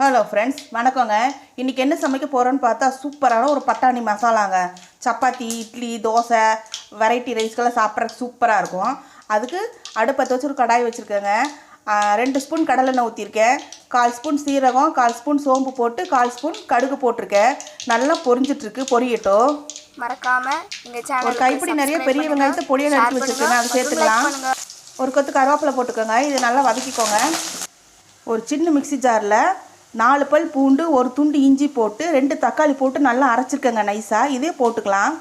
Hello friends வணக்கங்க. இன்றைக்கி என்ன சமைக்க போகிறோன்னு பார்த்தா சூப்பரான ஒரு பட்டாணி மசாலாங்க. சப்பாத்தி இட்லி தோசை வெரைட்டி ரைஸ்க்கெல்லாம் சாப்பிட்றதுக்கு சூப்பராக இருக்கும். அதுக்கு அடுப்பத்தை வச்சு ஒரு கடாய் வச்சுருக்கேங்க. ரெண்டு ஸ்பூன் கடலெண்ணெய் ஊற்றிருக்கேன் கால் ஸ்பூன் சீரகம் கால் ஸ்பூன் சோம்பு போட்டு கால் ஸ்பூன் கடுகு போட்டிருக்கேன். நல்லா பொரிஞ்சிட்ருக்கு பொரியட்டும். மறக்காம எங்க ஒரு கைப்பிடி நிறைய பெரிய வெங்காயத்தை பொடியை நறுக்கி வச்சுருக்கேன் அதை சேர்த்துக்கலாம். ஒரு கொத்து கருவேப்பிலை போட்டுக்கோங்க. இது நல்லா வதக்கிக்கோங்க. ஒரு சின்ன மிக்ஸி ஜாரில் நாலு பல் பூண்டு ஒரு துண்டு இஞ்சி போட்டு ரெண்டு தக்காளி போட்டு நல்லா அரைச்சிருக்கேங்க நைஸாக இதே போட்டுக்கலாம்.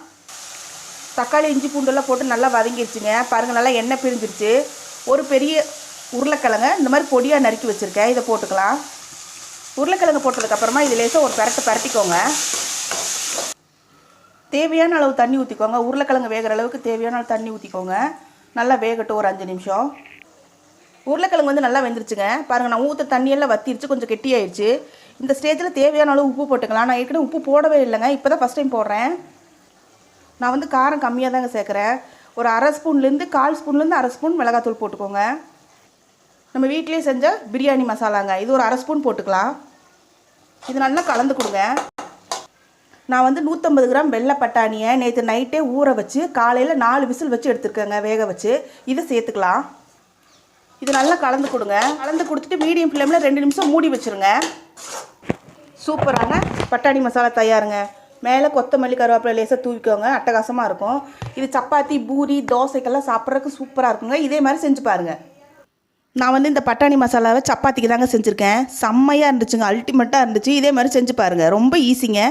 தக்காளி இஞ்சி பூண்டெல்லாம் போட்டு நல்லா வதங்கிடுச்சுங்க பாருங்கள் நல்லா எண்ணெய் பிரிஞ்சிருச்சு. ஒரு பெரிய உருளைக்கிழங்க இந்த மாதிரி பொடியாக நறுக்கி வச்சுருக்கேன். இதை போட்டுக்கலாம். உருளைக்கிழங்கு போட்டதுக்கப்புறமா இது லேசாக ஒரு பரட்டு பரட்டிக்கோங்க. தேவையான அளவு தண்ணி ஊற்றிக்கோங்க உருளைக்கிழங்கு வேகிற அளவுக்கு தேவையான அளவு தண்ணி ஊற்றிக்கோங்க நல்லா வேகட்டும் ஒரு அஞ்சு நிமிஷம். உருளைக்கிழங்கு வந்து நல்லா வெந்துருச்சுங்க. பாருங்கள் நான் ஊற்ற தண்ணியெல்லாம் வத்திருச்சு கொஞ்சம் கெட்டியாயிடுச்சு இந்த ஸ்டேஜில் தேவையான அளவு உப்பு போட்டுக்கலாம். நான் ஏற்கனவே உப்பு போடவே இல்லைங்க. இப்போ தான் ஃபஸ்ட் டைம் போடுறேன். நான் வந்து காரம் கம்மியாக தாங்க சேர்க்குறேன். ஒரு அரை ஸ்பூன்லேருந்து கால் ஸ்பூன்லேருந்து அரை ஸ்பூன் மிளகாத்தூள் போட்டுக்கோங்க. நம்ம வீட்டிலே செஞ்ச பிரியாணி மசாலாங்க. இது ஒரு அரை ஸ்பூன் போட்டுக்கலாம். இது நல்லா கலந்து கொடுங்க. நான் வந்து நூற்றம்பது கிராம் வெள்ளை பட்டாணியை நேற்று நைட்டே ஊற வச்சு காலையில் நாலு விசில் வச்சு எடுத்துருக்கேங்க வேக வச்சு. இதை சேர்த்துக்கலாம். இது நல்லா கலந்து கொடுங்க. கலந்து கொடுத்துட்டு மீடியம் ஃப்ளேமில் ரெண்டு நிமிஷம் மூடி வச்சுருங்க. சூப்பரான பட்டாணி மசாலா தயாருங்க. மேலே கொத்தமல்லி கருவேப்பிலை லேசாக தூவிக்கோங்க. அட்டகாசமாக இருக்கும். இது சப்பாத்தி பூரி தோசைக்கெல்லாம் சாப்பிட்றதுக்கு சூப்பராக இருக்குங்க. இதே மாதிரி செஞ்சு பாருங்கள் நான் வந்து இந்த பட்டாணி மசாலாவை சப்பாத்திக்கு தாங்க செஞ்சுருக்கேன். செம்மையாக இருந்துச்சுங்க. அல்டிமேட்டாக இருந்துச்சு. இதே மாதிரி செஞ்சு பாருங்கள் ரொம்ப ஈஸிங்க